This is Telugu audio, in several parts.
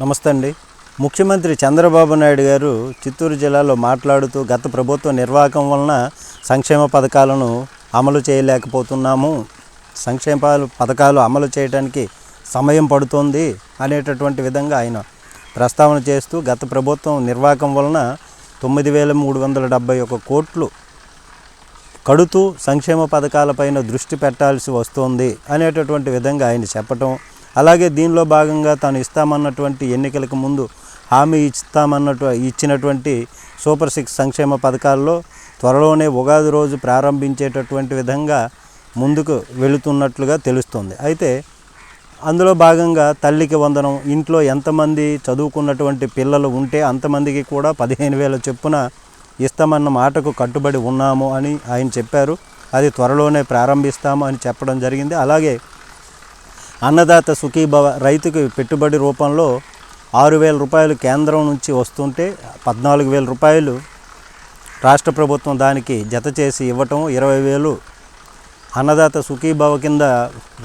నమస్తే అండి. ముఖ్యమంత్రి చంద్రబాబు నాయుడు గారు చిత్తూరు జిల్లాలో మాట్లాడుతూ గత ప్రభుత్వ నిర్వాహకం వలన సంక్షేమ పథకాలను అమలు చేయలేకపోతున్నాము. సంక్షేమ పథకాలు అమలు చేయడానికి సమయం పడుతోంది అనేటటువంటి విధంగా ఆయన ప్రస్తావన చేస్తూ గత ప్రభుత్వం నిర్వాహకం వలన తొమ్మిది వేల మూడు వందల డెబ్బై ఒక కోట్లు కడుతూ సంక్షేమ పథకాలపైన దృష్టి పెట్టాల్సి వస్తుంది అనేటటువంటి విధంగా ఆయన చెప్పటం అలాగే దీనిలో భాగంగా తాను ఇస్తామన్నటువంటి ఎన్నికలకు ముందు హామీ ఇస్తామన్నట్టు ఇచ్చినటువంటి సూపర్ సిక్స్ సంక్షేమ పథకాల్లో త్వరలోనే ఉగాది రోజు ప్రారంభించేటటువంటి విధంగా ముందుకు వెళుతున్నట్లుగా తెలుస్తుంది. అయితే అందులో భాగంగా తల్లికి వందనం ఇంట్లో ఎంతమంది చదువుకున్నటువంటి పిల్లలు ఉంటే అంతమందికి కూడా పదిహేను వేల చొప్పున ఇస్తామన్న మాటకు కట్టుబడి ఉన్నాము అని ఆయన చెప్పారు. అది త్వరలోనే ప్రారంభిస్తాము అని చెప్పడం జరిగింది. అలాగే అన్నదాత సుఖీభవ రైతుకి పెట్టుబడి రూపంలో ఆరు వేల రూపాయలు కేంద్రం నుంచి వస్తుంటే పద్నాలుగు వేల రూపాయలు రాష్ట్ర ప్రభుత్వం దానికి జత చేసి ఇవ్వటం ఇరవై వేలు అన్నదాత సుఖీభవ కింద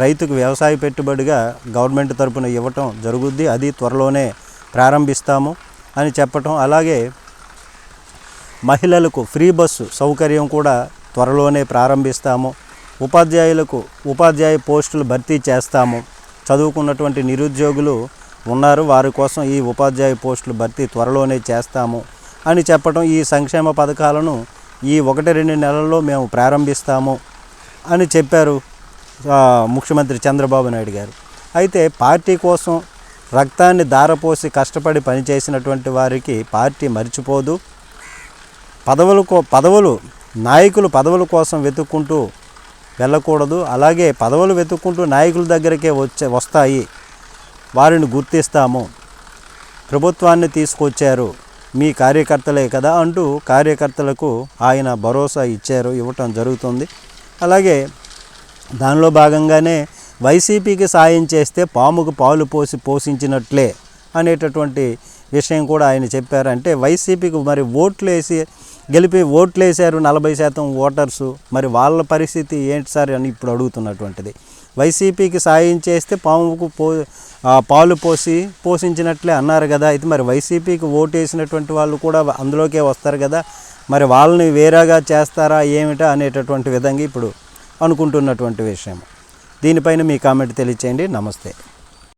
రైతుకు వ్యవసాయ పెట్టుబడిగా గవర్నమెంట్ తరపున ఇవ్వటం జరుగుద్ది. అది త్వరలోనే ప్రారంభిస్తాము అని చెప్పటం. అలాగే మహిళలకు ఫ్రీ బస్సు సౌకర్యం కూడా త్వరలోనే ప్రారంభిస్తాము. ఉపాధ్యాయులకు ఉపాధ్యాయ పోస్టులు భర్తీ చేస్తాము. చదువుకున్నటువంటి నిరుద్యోగులు ఉన్నారు. వారి కోసం ఈ ఉపాధ్యాయ పోస్టులు భర్తీ త్వరలోనే చేస్తాము అని చెప్పటం ఈ సంక్షేమ పథకాలను ఈ ఒకటి రెండు నెలల్లో మేము ప్రారంభిస్తాము అని చెప్పారు ముఖ్యమంత్రి చంద్రబాబు నాయుడు గారు. అయితే పార్టీ కోసం రక్తాన్ని దారపోసి కష్టపడి పనిచేసినటువంటి వారికి పార్టీ మర్చిపోదు. పదవులు కో- పదవులు నాయకులు పదవుల కోసం వెతుక్కుంటూ వెళ్ళకూడదు. అలాగే పదవులు వెతుక్కుంటూ నాయకుల దగ్గరికే వచ్చే వస్తాయి. వారిని గుర్తిస్తాము. ప్రభుత్వాన్ని తీసుకొచ్చారు. మీ కార్యకర్తలే కదా అంటూ కార్యకర్తలకు ఆయన భరోసా ఇచ్చారు ఇవ్వటం జరుగుతుంది. అలాగే దానిలో భాగంగానే వైసీపీకి సాయం చేస్తే పాముకు పాలు పోసి పోషించినట్లే అనేటటువంటి విషయం కూడా ఆయన చెప్పారు అంటే వైసీపీకి మరి ఓట్లు వేసి గెలిపి ఓట్లు వేశారు నలభై శాతం ఓటర్సు. మరి వాళ్ళ పరిస్థితి ఏంటి సార్ అని ఇప్పుడు అడుగుతున్నటువంటిది. వైసీపీకి సాయం చేస్తే పాముకు పో పాలు పోసి పోషించినట్లే అన్నారు కదా. అయితే మరి వైసీపీకి ఓటు వేసినటువంటి వాళ్ళు కూడా అందులోకే వస్తారు కదా. మరి వాళ్ళని వేరేగా చేస్తారా ఏమిటా అనేటటువంటి విధంగా ఇప్పుడు అనుకుంటున్నటువంటి విషయం. దీనిపైన మీ కామెంట్ తెలియచేయండి. నమస్తే.